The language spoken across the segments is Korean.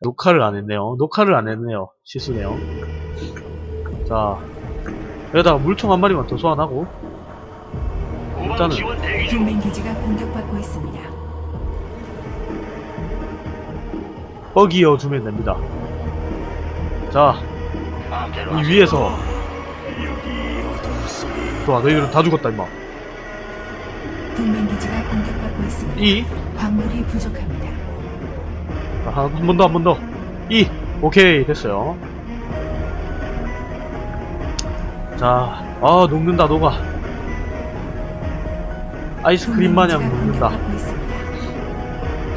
녹화를 안 했네요. 녹화를 안 했네요. 실수네요. 자, 여기다가 물총 한 마리만 더 소환하고, 일단은, 동맹 기지가 공격받고 있습니다. 뻐기어 주면 됩니다. 자, 이 위에서, 좋아, 너희들은 다 죽었다, 임마. 동맹 기지가 공격받고 있습니다. 이, 광물이 부족합니다. 한 번 더, 한 번 더. 이, 오케이, 됐어요. 자, 아, 녹는다, 녹아. 아이스크림 마냥 녹는다.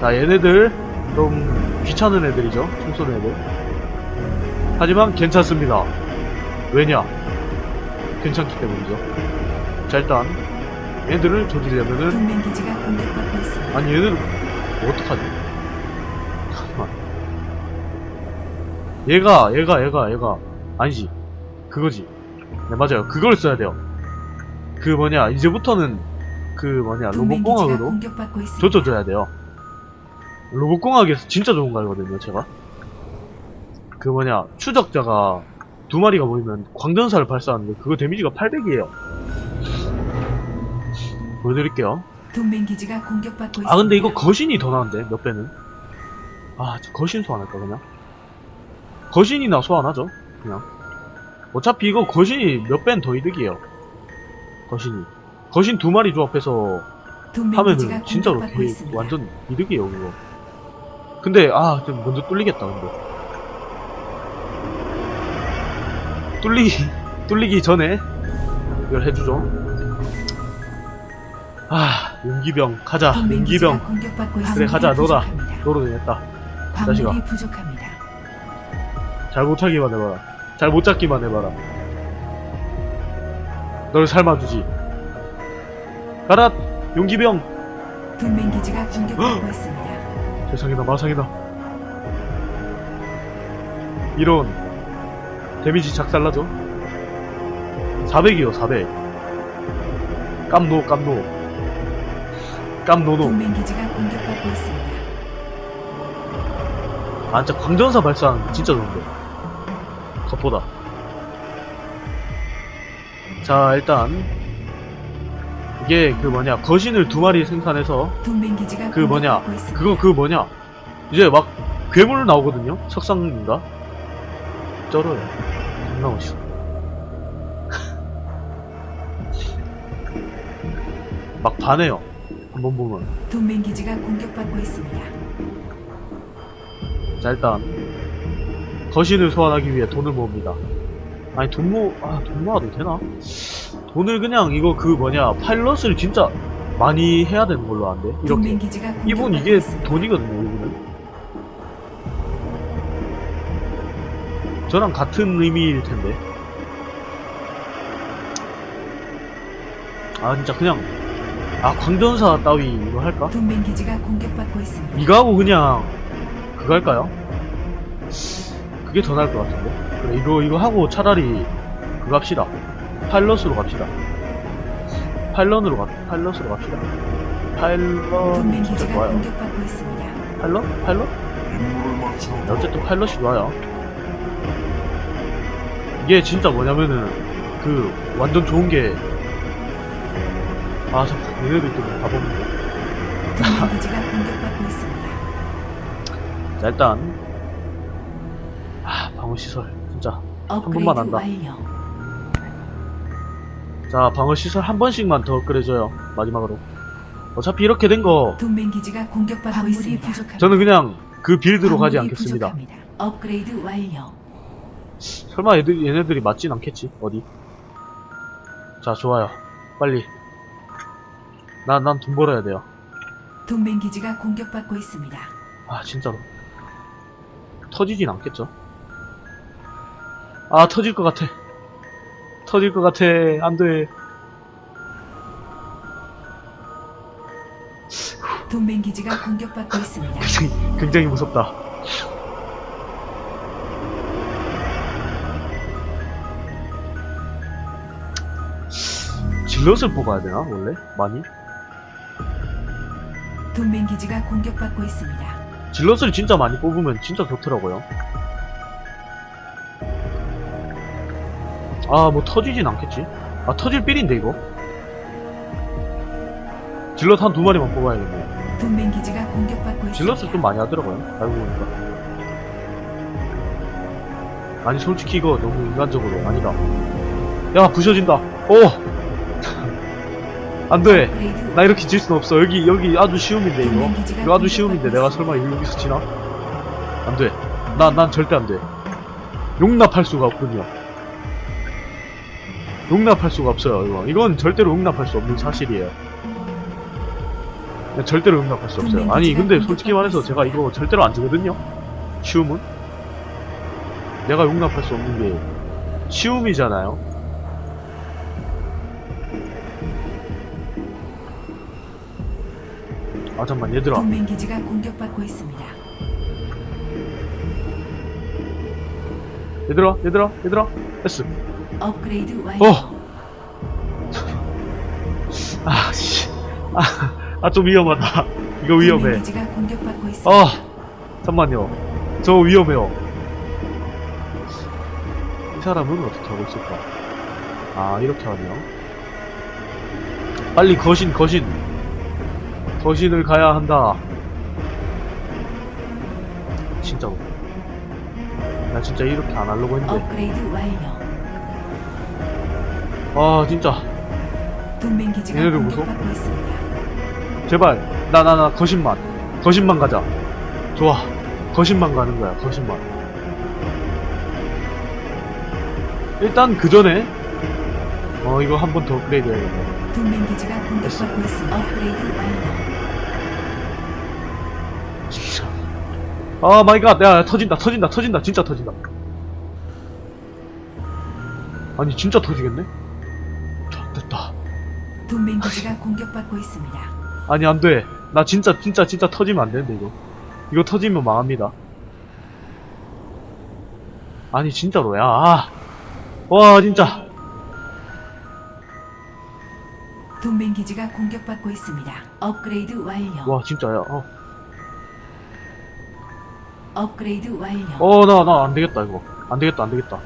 자, 얘네들 좀 귀찮은 애들이죠. 총 쏘는 애들. 하지만 괜찮습니다. 왜냐? 괜찮기 때문이죠. 자, 일단 얘들을 조지려면은. 아니 얘들은 어떡하지? 얘가 얘가 얘가 얘가 아니지. 그거지. 네, 맞아요. 그걸 써야 돼요. 그 뭐냐 이제부터는 그 뭐냐 로봇공학으로. 조져줘야 돼요. 로봇공학에서 진짜 좋은 거 알거든요, 제가. 그 뭐냐, 추적자가 두 마리가 모이면 광전사를 발사하는데 그거 데미지가 800이에요. 보여드릴게요. 동맹 기지가 공격받고 있습니다. 아, 근데 이거 거신이 더 나은데, 몇 배는? 아, 저 거신 소환할까, 그냥? 거신이나 소환하죠, 그냥. 어차피 이거 거신이 몇 배는 더 이득이에요. 거신이. 거신 두 마리 조합해서 하면은 진짜로 개. 완전 이득이에요 그거 근데 아 좀 먼저 뚫리겠다 근데 뚫리기 뚫리기 전에 이걸 해주죠 아 용기병 가자 용기병. 그래, 가자, 너다. 너로 되겠다 자식아. 부족합니다. 잘 못하기만 해봐라. 잘 못 잡기만 해봐라. 널 삶아주지. 가라 용기병! 동맹 기지가 공격받고 있습니다. 세상이다 마상이다. 이런 데미지 작살나죠? 400이요 400 깜노 깜노. 깜노노. 동맹 기지가 공격받고 있습니다. 아 진짜 광전사 발사하는 게 진짜 좋은데 겉보다. 자 일단 이게 그 뭐냐 거신을 두 마리 생산해서 동맹 기지가 그 뭐냐 공격받고 있습니다. 그거 그 뭐냐 이제 막 괴물 나오거든요? 석상인가? 쩔어요. 겁나 멋있어. 막 반해요. 한번 보면. 동맹 기지가 공격받고 있습니다. 자 일단 거신을 소환하기 위해 돈을 모읍니다 아니 돈 모.. 아 돈 모아도 되나? 돈을 그냥 이거 그 뭐냐 파일럿을 진짜 많이 해야 되는 걸로 아는데 이렇게 이분 이게. 돈이거든요, 이분은. 저랑 같은 의미일 텐데. 아, 진짜 그냥, 아, 광전사 따위 이거 할까? 동맹 기지가 공격받고 있습니다. 이거 하고 그냥, 그거 할까요? 그게 더 나을 것 같은데. 그래, 이거, 이거 하고 차라리, 그거 합시다. 파일럿으로 갑시다. 파일럿으로 가, 파일럿으로 갑시다. 파일럿, 진짜 좋아요. 파일럿? 파일럿? 네, 어쨌든 파일럿이 좋아요. 이게 진짜 뭐냐면은 그 완전 좋은 게 아, 잠깐 얘네들 공격받고 있습니다. 자 일단 아 방어 시설 진짜 업그레이드 번만 한다. 완료. 자 방어 시설 한 번씩만 더 업그레이줘요 마지막으로. 어차피 이렇게 된 거 동맹 기지가 공격받고 있습니다. 부족합니다. 저는 그냥 그 빌드로 가지 광물이 않겠습니다. 부족합니다. 업그레이드 완료. 설마 얘들, 얘네들이 맞진 않겠지 어디? 자 좋아요 빨리. 난 난 돈 벌어야 돼요. 동맹 기지가 공격받고 있습니다. 아 진짜로 터지진 않겠죠? 아 터질 것 같아 터질 것 같아 안돼 동맹 기지가 공격받고 있습니다. 굉장히, 굉장히 무섭다 질럿을 뽑아야 되나 원래 많이 동맹 기지가 공격받고 있습니다. 질럿을 진짜 많이 뽑으면 진짜 좋더라고요. 아, 뭐 터지진 않겠지? 아, 터질 삘인데, 이거? 질럿 한 두 마리만 뽑아야겠네. 동맹 기지가 공격받고 있습니다. 질럿을 좀 많이 하더라고요. 알고 보니까. 아니, 솔직히 이거 너무 인간적으로 아니다. 야, 부셔진다. 오! 안 돼. 업그레이드 나 이렇게 질 순 없어. 여기, 여기 아주 쉬움인데, 이거. 이거 아주 쉬움인데, 내가 설마 여기서 지나? 안 돼. 난, 난 절대 안 돼. 용납할 수가 없군요. 용납할 수가 없어요, 이거. 이건 절대로 용납할 수 없는 사실이에요. 그냥 절대로 용납할 수 없어요. 아니, 근데 솔직히 말해서 제가 이거 절대로 안 주거든요? 쉬움은? 내가 용납할 수 없는 게 쉬움이잖아요? 아, 잠만, 얘들아. 동맹 기지가 공격받고 있습니다. 얘들아, 얘들아, 얘들아. 됐어. 업그레이드 완료. 어. 아, 씨. 아, 아, 좀 위험하다. 이거 위험해. 기지가 공격받고 있습니다. 아, 잠만요. 저 위험해요. 이 사람은 어떻게 하고 있을까? 아, 이렇게 하네요. 빨리 거신, 거신. 거신을 가야 한다. 진짜로. 나 진짜 이렇게 안 하려고 했는데. 업그레이드 완료. 아, 진짜. 동맹 기지가 얘네들 무서워? 공격받고 있습니다. 제발 나 나 나 거신만. 거신만 가자. 좋아. 거신만 가는 거야 거신만. 일단 그 전에 어 이거 한 번 더 업그레이드 해야겠네. 동맹 기지가 공격받고 있습니다. 업그레이드 완료. 아 마이 갓. 야, 야 터진다 터진다 터진다. 진짜 터진다. 아니 진짜 터지겠네 동맹 기지가 공격받고 있습니다. 아니 안 돼 나 진짜 진짜 진짜 터지면 안 되는데 이거 이거 터지면 망합니다 아니 진짜로야 아. 와 진짜 동맹 기지가 공격받고 있습니다. 업그레이드 완료. 와 진짜야 어. 업그레이드 완료. 어, 나, 나, 안 되겠다, 이거. 안 되겠다, 안 되겠다.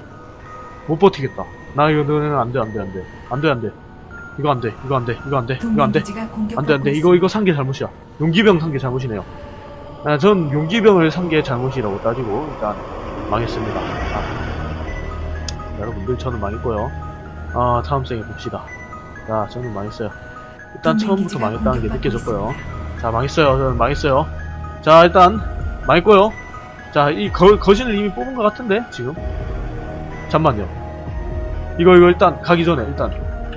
못 버티겠다. 나 이거, 너는 안 돼, 안 돼, 안 돼. 안 돼, 안 돼. 이거 안 돼, 이거 안 돼, 이거 안 돼, 이거 안 돼. 안 돼, 안 돼. 이거. 이거 산 게 잘못이야. 용기병 산 게 잘못이네요. 아, 전 용기병을 산 게 잘못이라고 따지고, 일단, 망했습니다. 아. 여러분들, 저는 망했고요. 아, 다음 생에 봅시다. 자, 저는 망했어요. 일단 처음부터 망했다는 게 느껴졌고요. 자, 망했어요. 저는 망했어요. 자, 일단, 망했고요. 자, 이 거, 거신을 이미 뽑은 것 같은데, 지금? 잠만요. 이거, 이거 일단, 가기 전에, 일단,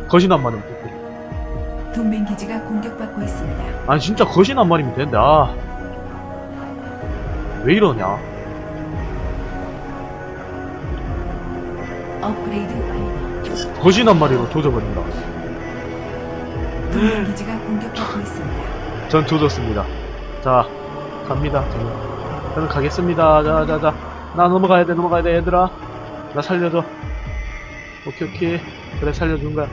거신 한 마리만 뽑고. 동맹 기지가 공격받고 있습니다. 아니, 진짜 거신 한 마리면 되는데, 아. 왜 이러냐. 업그레이드 완료. 거신 한 마리로 조져버린다. 동맹 기지가 공격받고 있습니다. 전 조졌습니다. 자, 갑니다. 저는. 저는 가겠습니다. 자, 자, 자. 나 넘어가야 돼, 넘어가야 돼, 얘들아. 나 살려줘. 오케이, 오케이. 그래, 살려준 거야.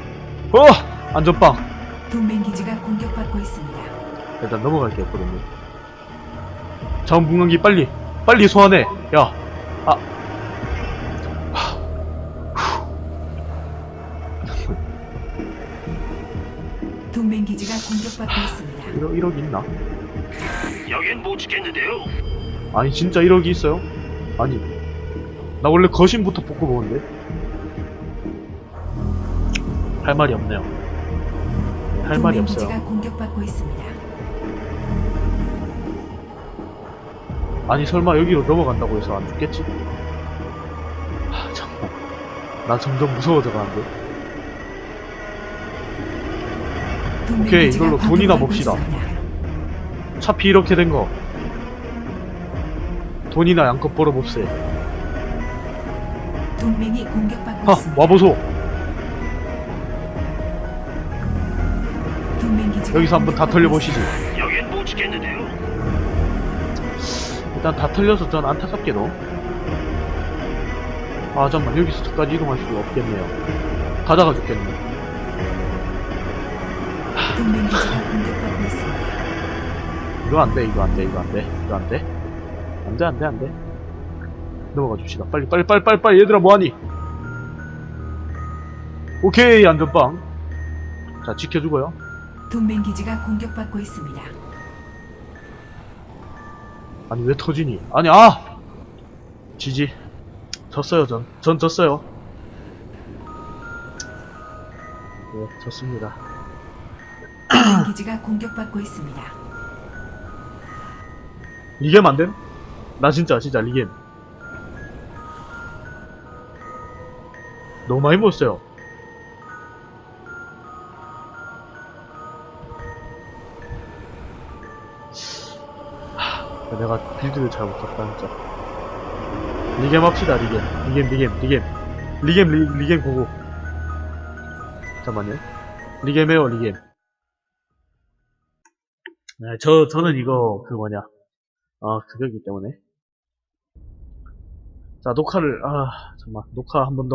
어! 안전빵! 동맹 기지가 공격받고 있습니다. 일단 넘어갈게요, 코르님. 자원 분광기 빨리, 빨리 소환해. 야, 아. 하. 후. 동맹 기지가 공격받고 있습니다. 1억, 1억 있나? 여긴 못 지켰는데요. 아니, 진짜 1억이 있어요? 아니, 나 원래 거신부터 뽑고 보는데? 할 말이 없네요. 할 말이 없어요. 기지가 공격받고 있습니다. 아니, 설마 여기로 넘어간다고 해서 안 죽겠지? 아, 잠깐. 나 점점 무서워져 가는데. 오케이, 이걸로 돈이나 봅시다. 차피 이렇게 된 거. 돈이나 양껏 벌어봅세. 동맹이 공격받고 하, 있습니다. 와보소. 여기서 한번 다 털려보시지. 여긴 못 지켰는데요. 일단 다 털려서 전 안타깝게도. 아, 잠깐만. 여기서 저까지 이동할 수가 없겠네요. 가다가 죽겠네. 동맹 기지가 공격받고 있습니다. 이거 안 돼, 이거 안 돼, 이거 안 돼, 이거 안 돼. 안 돼, 안 돼, 안 돼. 넘어가 줍시다. 빨리, 빨리, 빨리, 빨리, 빨리, 얘들아, 뭐하니? 오케이, 안전빵. 자, 지켜주고요. 동맹 기지가 공격받고 있습니다. 아니, 왜 터지니? 아니, 아! 지지. 졌어요, 전. 전 졌어요. 네, 졌습니다. 동맹 기지가 공격받고 있습니다. 리겜 안 됨? 나 진짜, 진짜, 리겜. 너무 많이 먹었어요. 내가 빌드를 잘 못했다, 진짜. 리겜 합시다, 리겜. 리겜, 리겜, 리겜. 리겜, 리, 리겜 고고. 잠깐만요. 리겜 해요, 리겜. 네, 저, 저는 이거, 그 뭐냐. 아, 그거기 때문에. 자, 녹화를, 아, 잠깐만. 녹화 한 번 더.